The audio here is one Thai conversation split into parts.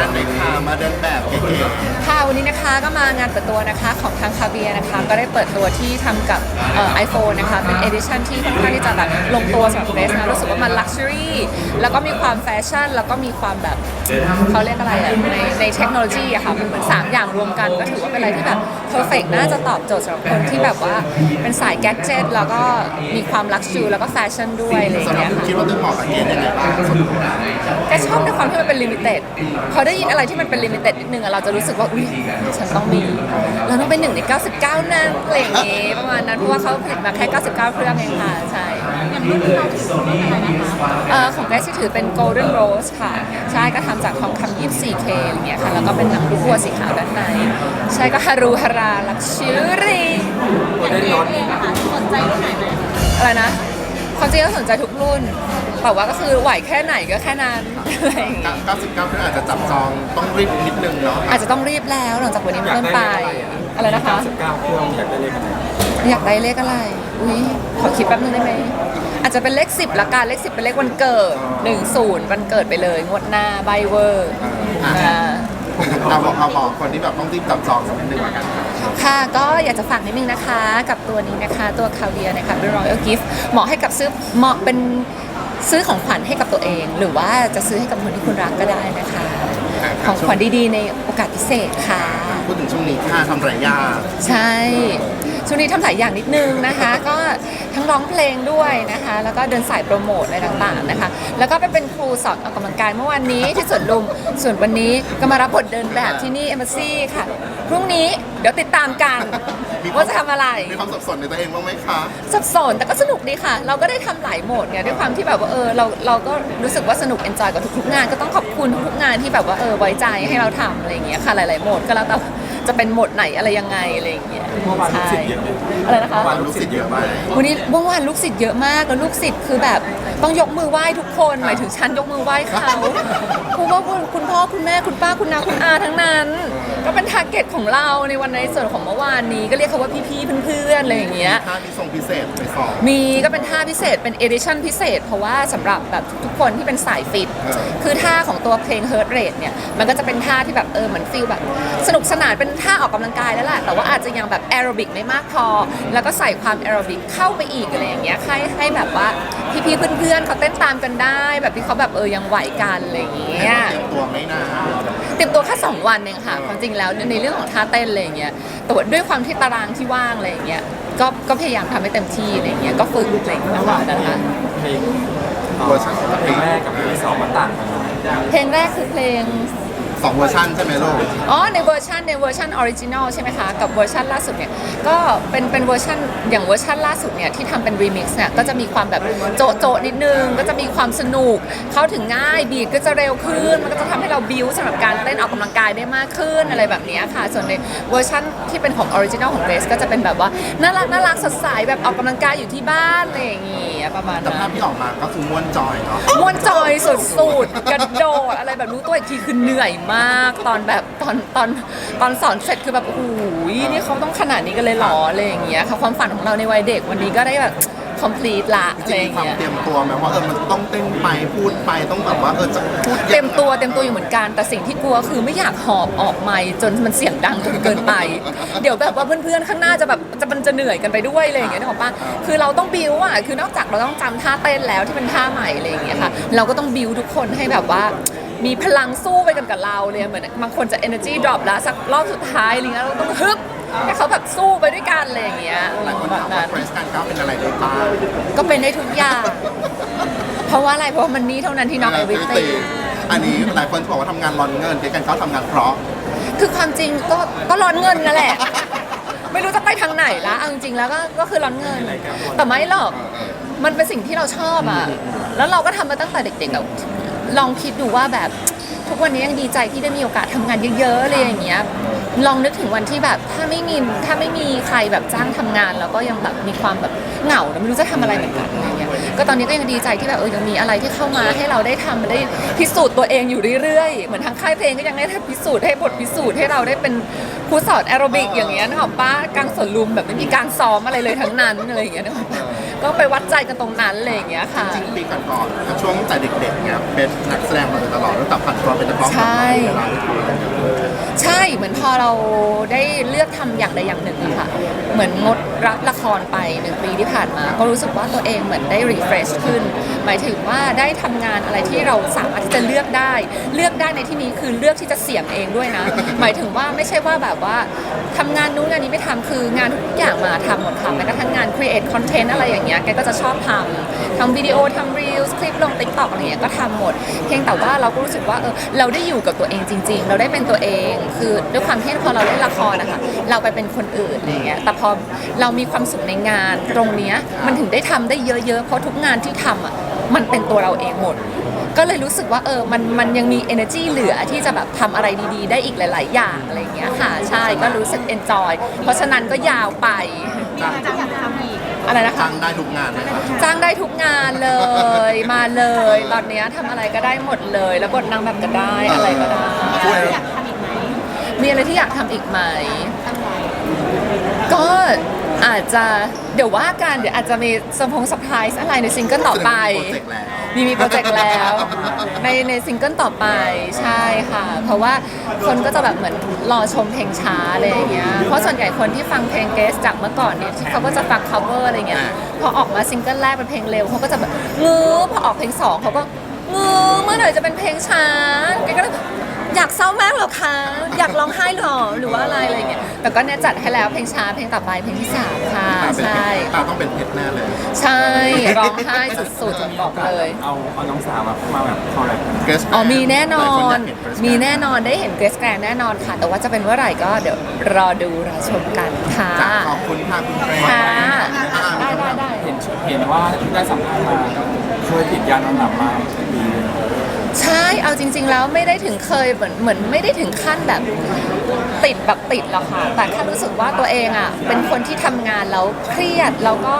านเลยค่ะ มาเดินแบบเก๋ค่ะวันนี้นะคะก็มางานเปิดตัวนะคะของทางคาเบียนะคะ ก็ได้เปิดตัวที่ทำกับไอโฟนนะคะ เป็นเอดิชันที่ค่อนข้างที่จะแบบลงตัวสำหรับเกรสนะรู้สึกว่ามันลักชัวรี่แล้วก็มีความแฟชั่น แล้วก็มีความแบบเขาเรียกอะไรอะในในเทคโนโลยีอะค่ะมันเหมือน 3 อย่างรวมกัน ก็ถือว่าเป็นอะไรที่แบบเพอร์เฟกน่าจะตอบโจทย์สำหรับคนที่แบบว่าเป็นสายแกดเจิตแล้วก็มีความลักชัวแล้วก็แฟชั่นด้วยอะไรอๆย่างสำหรับเงี้ยคุณค่ะ คิดว่าตัวเหมาะกับเก๋ยังไงบ้างแกชอบในความที่มันเป็นลิมิเต็ดพอได้ยินอะไรที่มันเป็นลิมิเต็ดนิดนึงอะเราจะรู้สึกว่าอุ้ยฉันต้องมี เราต้องเป็นหนึ่งใน 99นั้นอะไรอย่างงี้ประมาณนั้นเพราะว่าเขาผลิตมาแค่ 99 เครื่องเองค่ะใช่อย่างรุ่นที่เราถือรุ่นอะไรนะคะเอ่อของแกที่ถือเป็น golden rose ค่ะ ใช่ก็ทำจากทองคำ 24K อะไรเงี้ยค่ะแล้วก็เป็นหนังลูกวัวสีขาวด้านในใช่ก็ฮารุฮาราลักชิรีอย่างเองเองค่ะสนใจรุ่นไหนไหมอะไรนะ ความจริงก็สนใจทุกรุ่นแต่ว่าก็คือไหวแค่ไหนก็แค่นั้นอะไรอย่างเงี้ย99เพื่อนอาจจะจับจองต้องรีบนิดนึงเนาะอาจจะต้องรีบแล้วหลังจากวันนี้เป็นต้นไปอะไรนะคะ9เครื่องอยากได้เลขอะไรอยากได้เลขอะไรอุ้ยขอคิดแป๊บนึงได้ไหมอาจจะเป็นเลข10ละกันเลข10เป็นเลขวันเกิด10วันเกิดไปเลยงวดหน้าใบเวอร์อ่า เราบอกเราบอกคนที่แบบต้องรีบจับจองสักนิดนึงละกันค่ะค่ะก็อยากจะฝากนิดนึงนะคะ กับตัวนี้นะคะตัวคาเวียนะคะเป็น Royal Gift เหมาะให้กับซื้อเหมาะเป็นซื้อของขวัญให้กับตัวเอง หรือว่าจะซื้อให้กับคนที่คุณรักก็ได้นะคะ ของขวัญดีๆ ในโอกาสพิเศษค่ะ พูดถึงช่วงนี้ค่าทำไรยากใช่ ช่วงนี้ทำหลายอย่างนิดนึงนะคะ ก็ทั้งร้องเพลงด้วยนะคะ แล้วก็เดินสายโปรโมทอะไรต่างๆนะคะ แล้วก็ไปเป็นครูสอนออกกำลังกายเมื่อวันนี้ที่สวนลุม ส่วนวันนี้ก็มารับบทเดินแบบที่นี่เอมซี่ค่ะ พรุ่งนี้เดี๋ยวติดตามกัน ว่าจะทำอะไร มีความสับสนในตัวเองบ้างไหมคะ สับสนแต่ก็สนุกดีค่ะ เราก็ได้ทำหลายโหมดไงด้วยความที่แบบว่าเออเราเราก็รู้สึกว่าสนุกเอนจอยกับทุกๆงานก็ต้องขอบคุณทุกๆงานที่แบบว่าเออไว้ใจให้เราทำอะไรอย่างเงี้ยค่ะหลายๆโหมดก็แล้วแต่ จะเป็นโหมดไหนอะไรยังไงอะไรอย่างเงี้ยเมื่อวานลูกใช่ศิษย์เยอะไหมอะไรนะคะ เมื่อวานลูกศิษย์เยอะไหมวันนี้เมื่อวานลูกศิษย์เยอะมากแล้วลูกศิษย์คือแบบต้องยกมือไหว้ทุกคนหมายถึงฉันยกมือไหว้เขาเพราะว่าคุณคุณพ่อคุณแม่คุณป้าคุณนาคุณอาทั้งนั้น ก็เป็นทาร์เก็ตของเราในวันในส่วนของเมื่อวานนี้ ก็เรียกเขาว่าพี่ๆเพื่อนๆอะไรอย่างเงี้ยค่าที่ทรงพิเศษไปสอบ มีก็เป็นท่าพิเศษเป็นเอดิชั่นพิเศษ เพราะว่าสำหรับแบบทุกคนที่เป็นสายฟิต เออ คือท่าของตัวเพลง Heart Rate เนี่ย มันก็จะเป็นท่าที่แบบเออเหมือนฟิลแบบ สนุกสนานเป็นท่าออกกำลังกายแล้วแหละแต่ว่าอาจจะยังแบบแอโรบิกไม่มากพอ แล้วก็ใส่ความแอโรบิกเข้าไปอีกอะไรอย่างเงี้ยให้ให้แบบว่าพี่ๆเพื่อนๆเขาเต้นตามกันได้ แบบที่เขาแบบเออยังไหวกันอะไรอย่างเงี้ย เตรียมตัวไม่นาน เตรียมตัวแค่สองวันเองค่ะความจริงแล้วในเรื่องของท่าเต้นอะไรอย่างเงี้ยแต่ว่าด้วยความที่ตารางที่ว่างอะไรอย่างเงี้ยก็ก็พยายามทำให้เต็มที่อะไรอย่างเงี้ยก็ฝึกอะไรอย่างเงี้ยนะคะนะคะเพลงเวอร์ชันเพลงแรกกับเพลงที่สองมันต่างกันไหมเพลงแรกคือเพลง สองเวอร์ชันใช่ไหมลูกอ๋อในเวอร์ชันในเวอร์ชันออริจินอลใช่ไหมคะ กับเวอร์ชันล่าสุดเนี่ยก็เป็นเป็นเวอร์ชันอย่างเวอร์ชันล่าสุดเนี่ยที่ทำเป็นรีมิกซ์เนี่ยก็จะมีความแบบโจะโจะนิดนึง ก็จะมีความสนุก เข้าถึงง่ายบีทก็จะเร็วขึ้น มันก็จะทำให้เราบิวสำหรับการเต้นออกกำลังกายได้มากขึ้นอะไรแบบเนี้ยค่ะ ส่วนในเวอร์ชันที่เป็นของออริจินอลของเกรซก็จะเป็นแบบว่าน่ารักน่ารักสดใสแบบออกกำลังกายอยู่ที่บ้านอะไรอย่างงี้ ประมาณแต่นั้ภาพนที่ออกมาก็คือม้วนจอยเนาะม่วนจอยสุดๆกระโดดอะไรแบบรู้ตัวอีกทีคือเหนื่อยมาก ตอนแบบตอนตอนตอนสอนเสร็จคือแบบโอ้โหนี่เขาต้องขนาดนี้กันเลยเหรออะไรอย่างเงี้ยค่ะความฝันของเราในวัยเด็กวันนี้ก็ได้แบบ complete ละจอะไรริองย่างๆความเงี้ย เตรียมตัวไหมว่าเออมันต้องเต้นไปพูดไปต้องแบบว่าเออจะพูดยอะเต็มตัวเต็มตัวอยู่เหมือนกัน แต่สิ่งที่กลัวคือไม่อยากหอบออกไมค์จนมันเสียงดังจนเกินไป เดี๋ยวแบบว่าเพื่อนๆข้างหน้าจะแบบจะมันจะเหนื่อยกันไปด้วยอะไรอย่างเงี้ยนึกออกปะคือเราต้องบิวอะคือนอกจากเราต้องจำท่าเต้นแล้วที่เป็นท่าใหม่อะไรอย่างเงี้ยค่ะเราก็ต้องบิวทุกคนให้แบบว่า มีพลังสู้ไปกันกับเราเลยเหมือนบางคนจะ energy drop แล้วสักรอบสุดท้ายอะไรเงี้ยเราต้องฮึบ ให้เขาแบบสู้ไปด้วยกันอะไรอย่างเงี้ยหลายคนแบถาบมว่านั้นเฟรชการก้าวเป็นอะไรได้บ้าง ก็เป็นได้ทุกอย่าง เพราะว่าอะไรเพราะว่ามันนี่เท่านั้นที่น้อง everything อันนี้หลายคนบอกว่าทำงานร้อนเงินเก๋กันเขาทำงานเพราะ คือความจริงก็ก็ร้อนเงินนั่นแหละ ไม่รู้จะไปทางไหนละเอาจริงๆแล้วก็ก็คือร้อนเงิน แต่ไม่หรอกมันเป็นสิ่งที่เราชอบอะ แล้วเราก็ทำมาตั้งแต่เด็กๆอะลองคิดดูว่าแบบทุกวันนี้ยังดีใจที่ได้มีโอกาสทำงานเยอะๆอะไรอย่างเงี้ย ลองนึกถึงวันที่แบบถ้าไม่มีถ้าไม่มีใครแบบจ้างทำงาน แล้วก็ยังแบบมีความแบบเหงาแล้วไม่รู้จะทำอะไรเหมือนกันอะไรเงี้ยก็ตอนนี้ก็ยังดีใจที่แบบเออยังมีอะไรที่เข้ามาให้เราได้ทำได้พิสูจน์ตัวเองอยู่เรื่อยๆ เหมือนทางค่ายเพลงก็ยังได้พิสูจน์ให้บทพิสูจน์ให้เราได้เป็น ครูสอนแอโรบิกอย่างเงี้ยนึกออกปะกลางสวนลุมแบบไม่มีการซ้อมอะไรเลยทั้งนั้นอะไรอย่างเงี้ยนึกออกปะก็ไปวัดใจกันตรงนั้นอะไรอย่างเงี้ยค่ะ จริงๆปีก่อนๆถ้าช่วงแต่เด็กๆเนี่ยเป็นนักแสดงมาโดยตลอดตั้งแต่ผ่านตัวเป็นนักร้องใช่เวลาที่ทำอะไรกันใช่เหมือนพอเราได้เลือกทำอย่างใดอย่างหนึ่งอะค่ะ เหมือนงดรับละครไปหนึ่งปีที่ผ่านมา ก็รู้สึกว่าตัวเองเหมือนได้รีเฟรชขึ้น หมายถึงว่าได้ทำงานอะไรที่เราสามารถที่จะเลือกได้ เลือกได้ในที่นี้คือเลือกที่จะเสี่ยงเองด้วยนะ หมายถึงว่าไม่ใช่ว่าแบบว่าทำงานนู้นงานนี้ไม่ทำคืองานทุกอย่างมาทำหมดค่ะแม้กระทั่งงาน create content อะไรอย่างเงี้ยแกก็จะชอบทำทำวิดีโอทำ reels คลิปลง TikTok อกอะไรเงี้ยก็ทำหมด เพียงแต่ว่าเราก็รู้สึกว่าเออเราได้อยู่กับตัวเองจริง ๆ เราได้เป็นตัวเอง คือด้วยความที่พอเราเล่นละครนะคะเราไปเป็นคนอื่นอะไรเงี้ยแต่พอเรามีความสุขในงานตรงเนี้ยมันถึงได้ทำได้เยอะๆเพราะทุกงานที่ทำอะมันเป็นตัวเราเองหมด ก็เลยรู้สึกว่าเออมันมันยังมี energy เหลือที่จะแบบทำอะไรดีๆ ได้อีกหลาย ๆ อย่างอะไรเงี้ยค่ะใช่ก็รู้สึก enjoy เพราะฉะนั้นก็ยาวไปจะอยากทำอีกอะไรนะคะจ้างได้ทุกงานเลยครับจ้างได้ทุกงานเลยมาเลย ตอนเนี้ยทำอะไรก็ได้หมดเลย แล้วบทนางแบบก็ได้อะไรก็ได้ ช่วยอยากทำอีกไหมมีอะไรที่อยากทำอีกไหม ตั้งไว้ก็อาจจะเดี๋ยวว่ากันเดี๋ยวอาจจะมีสมพงเซอร์ไพรส์อะไรในซิงเกิลต่อไป มีมีโปรเจกต์แล้ว ในในซิงเกิลต่อไปใช่ค่ะ เพราะว่าคนก็จะแบบเหมือนรอชมเพลงช้าอะไรอย่างเงี้ยเพราะส่วนใหญ่คนที่ฟังเพลงเกสจากเมื่อก่อนเนี่ยที่เขาก็จะฟัง cover อะไรเงี้ยพอออกมาซิงเกิลแรกเป็นเพลงเร็วเขาก็จะแบบงื้อพอออกเพลงสองเขาก็งื้อเมื่อไหร่จะเป็นเพลงช้ากก็เลย อยากเศร้ามากเหรอคะ อยากร้องไห้เหรอ หรือว่าอะไรอะไรเงี้ย แต่ก็เนี่ยจัดให้แล้วเพลงช้าเพลงต่อไปเพลงที่สามค่ะตาเป็นใช่ ตาต้องเป็นเพชรแน่เลย ใช่ ร้องไห้สุดๆบอกเลย เอาเอาน้องสาวมามาแบบคอลแลบกันเกรซอ๋อมีแน่นอหลายคนนอยากเห็น Grace มีแน่นอนได้เห็นเกรสแกรนแน่นอนค่ะ แต่ว่าจะเป็นเมื่อไหร่ก็เดี๋ยวรอดูรอชมกันค่ะจ้ะขอบคุณค่ะคุณเกรซค่ะอ่าได้ได้ได้เห็นเห็นว่าได้สัมภาษณ์มาเคยติดยานอนหลับมาปี ใช่ เอาจริง ๆ แล้วไม่ได้ถึงเคยเหมือนเหมือนไม่ได้ถึงขั้นแบบติดแบบติดหรอกค่ะ แต่แค่รู้สึกว่าตัวเองอะเป็นคนที่ทำงานแล้วเครียดแล้วก็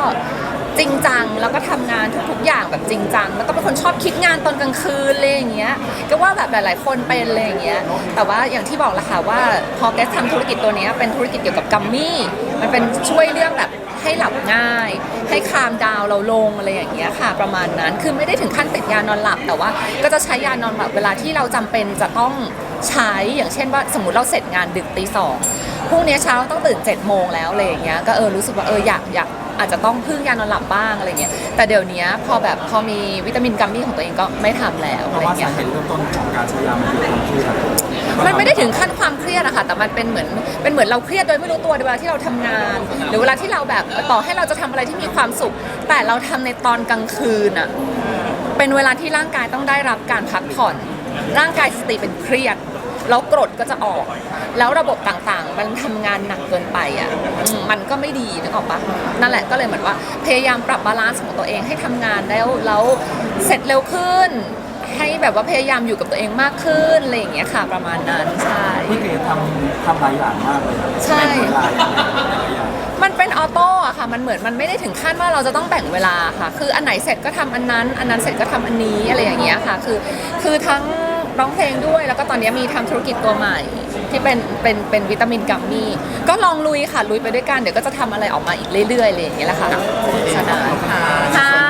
จริงจังแล้วก็ทำงานทุกๆอย่างแบบจริงจัง แล้วก็เป็นคนชอบคิดงานตอนกลางคืนอะไรอย่างเงี้ย ก็ว่าแบบหลายๆคนเป็นอะไรอย่างเงี้ย แต่ว่าอย่างที่บอกละค่ะว่าพอแกทำธุรกิจตัวเนี้ยเป็นธุรกิจเกี่ยวกับกัมมี่ มันเป็นช่วยเรื่องแบบ ให้หลับง่าย ให้คามดาวเราลงอะไรอย่างเงี้ยค่ะ ประมาณนั้นคือไม่ได้ถึงขั้นติดยานอนหลับ แต่ว่าก็จะใช้ยานอนหลับเวลาที่เราจำเป็นจะต้องใช้อย่างเช่นว่าสมมติเราเสร็จงานดึกตีสองพรุ่งนี้เช้าต้องตื่น7จ็ดโมงแล้วอะไรอย่างเงี้ยก็เออรู้สึกว่าเอออยากอยาก อาจจะต้องพึ่งยานอนหลับบ้างอะไรเงี้ยแต่เดี๋ยวนี้พอแบบพอมีวิตามินกัมมี่ของตัวเองก็ไม่ทำแล้วเพอะไรราะว่าเงี้สาย เหตุเริ่มต้นของการใช้ยามันคือความเครียดมันไม่ได้ถึงขั้นความเครียดอะค่ะแต่มันเป็นเหมือนเป็นเหมือนเราเครียดโดยไม่รู้ตัวเวลาที่เราทำงาน หรือเวลาที่เราแบบต่อให้เราจะทำอะไรที่มีความสุข แต่เราทำในตอนกลางคืนอะเป็นเวลาที่ร่างกายต้องได้รับการพักผ่อน ร่างกายสติเป็นเครียด แล้วกรดก็จะออก แล้วระบบต่างๆ มันทำงานหนักเกินไปอะอืมมันก็ไม่ดีนึกออกปะนั่นแหละก็เลยเหมือนว่าพยายามปรับบาลานซ์ของตัวเองให้ทำงานแล้วแล้วเสร็จเร็วขึ้น ให้แบบว่าพยายามอยู่กับตัวเองมากขึ้นอะไรอย่างเงี้ยค่ะประมาณนั้นใช่พี่เกทำทำหลายอย่างมากเลยใช่แบ่งเวลาอย่างไรหลายอย่างมันเป็นออโต้อะค่ะ มันเหมือนมันไม่ได้ถึงขั้นว่าเราจะต้องแบ่งเวลาค่ะ คืออันไหนเสร็จก็ทำอันนั้น อันนั้นเสร็จก็ทำอันนี้อะไรอย่างเงี้ยค่ะ คือ คือทั้ง ร้องเพลงด้วย แล้วก็ตอนนี้มีทำธุรกิจตัวใหม่ ที่เป็นเป็นเป็นวิตามินกัมมี่ ก็ลองลุยค่ะ ลุยไปด้วยกัน เดี๋ยวก็จะทำอะไรออกมาอีกเรื่อยๆเลยอย่างเงี้ยแหละค่ะสนุกสนานค่ะ